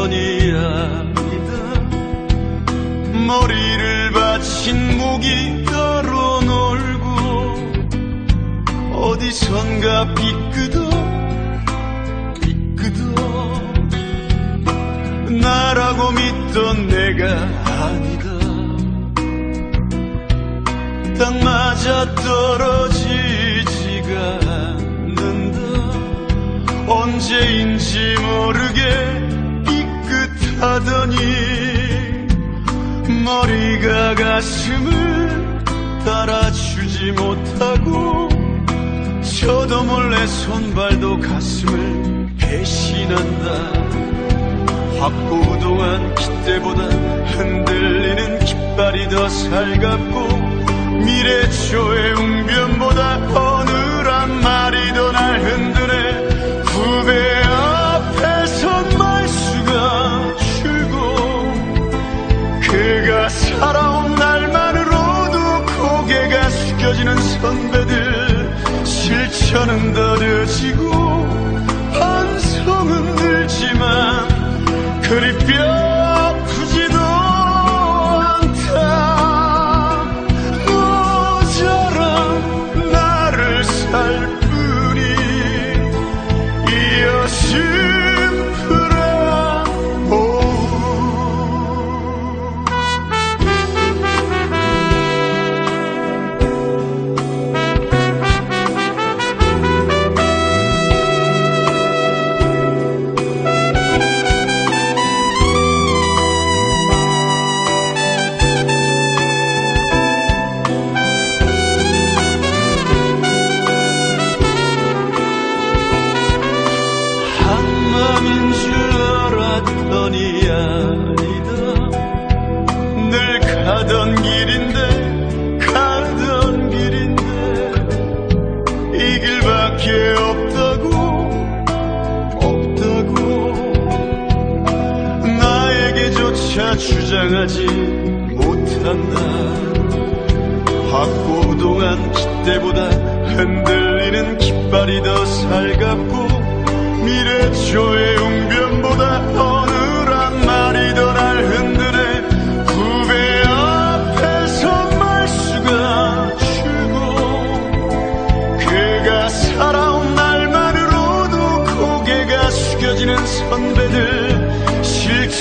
전이랍니다 머리를 받친 목이 따로 놀고 어디선가 삐끄덕 삐끄덕 나라고 믿던 내가 아니다. 딱 맞아 떨어지지가 않는다. 언제인지 모르게 하더니 머리가 가슴을 따라주지 못하고 저도 몰래 손발도 가슴을 배신한다. 확고우동한 깃대보다 흔들리는 깃발이 더 살갑고 미래초의 웅변보다 어느한 말이 더 그리 뼈 알았더니 아니다. 늘 가던 길인데 가던 길인데 이 길밖에 없다고 없다고. 나에게조차 주장하지 못한다. 확고우동한 깃대보다 흔들리는 깃발이 더 살갑고 미래초의 웅변보다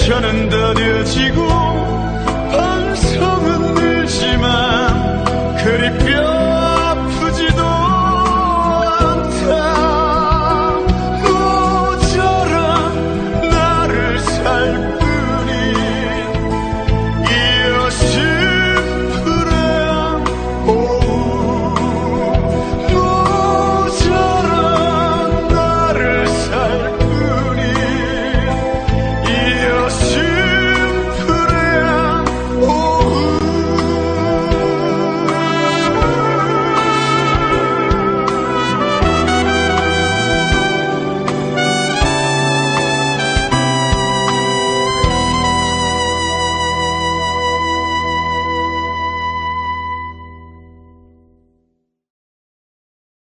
켜는 더뎌지고